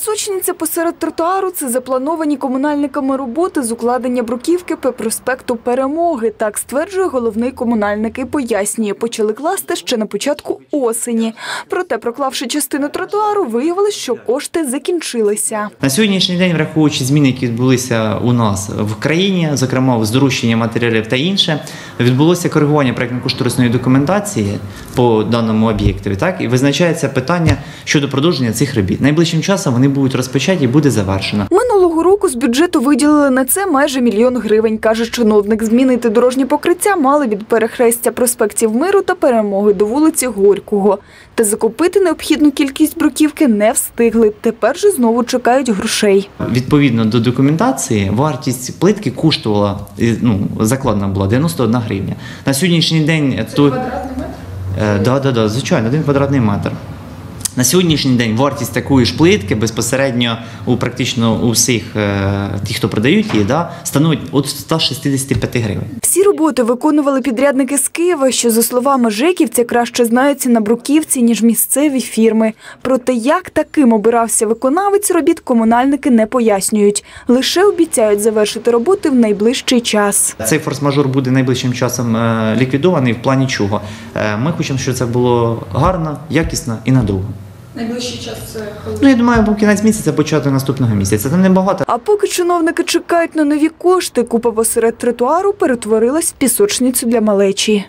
Пісочниця посеред тротуару – це заплановані комунальниками роботи з укладення бруківки по проспекту Перемоги. Так стверджує головний комунальник і пояснює, почали класти ще на початку осені. Проте, проклавши частину тротуару, виявилось, що кошти закінчилися. На сьогоднішній день, враховуючи зміни, які відбулися у нас в країні, зокрема з доручення матеріалів та інше, відбулося коригування проєктно-кошторисної документації по даному об'єктові. Так і визначається питання щодо продовження цих робіт. Найближчим часом вони будуть розпочаті буде завершено. Минулого року з бюджету виділили на це майже мільйон гривень, каже чиновник. Змінити дорожнє покриття мали від перехрестя проспектів Миру та Перемоги до вулиці Горького. Та закупити необхідну кількість бруківки не встигли. Тепер же знову чекають грошей. Відповідно до документації, вартість плитки коштувала е, ну, закладена була 91 гривня. На сьогоднішній день то квадратний метр? Да, да, да, звичайно, один квадратний метр. На сьогоднішній день вартість такої ж плитки безпосередньо у практично у всіх е, ті, хто продають її, да, становить від 165 гривень. Всі роботи виконували підрядники з Києва, що, за словами жеківця, краще знаються на бруківці, ніж місцеві фірми. Проте, як таким обирався виконавець робіт, комунальники не пояснюють. Лише обіцяють завершити роботи в найближчий час. Цей форс-мажор буде найближчим часом е, ліквідований в плані чого. Е, Ми хочемо, щоб це було гарно, якісно і надовго. Найближчий час це коли? Ну, я думаю, або кінець місяця, почати наступного місяця. Там небагато. А поки чиновники чекають на нові кошти, купа посеред тротуару перетворилась в пісочницю для малечі.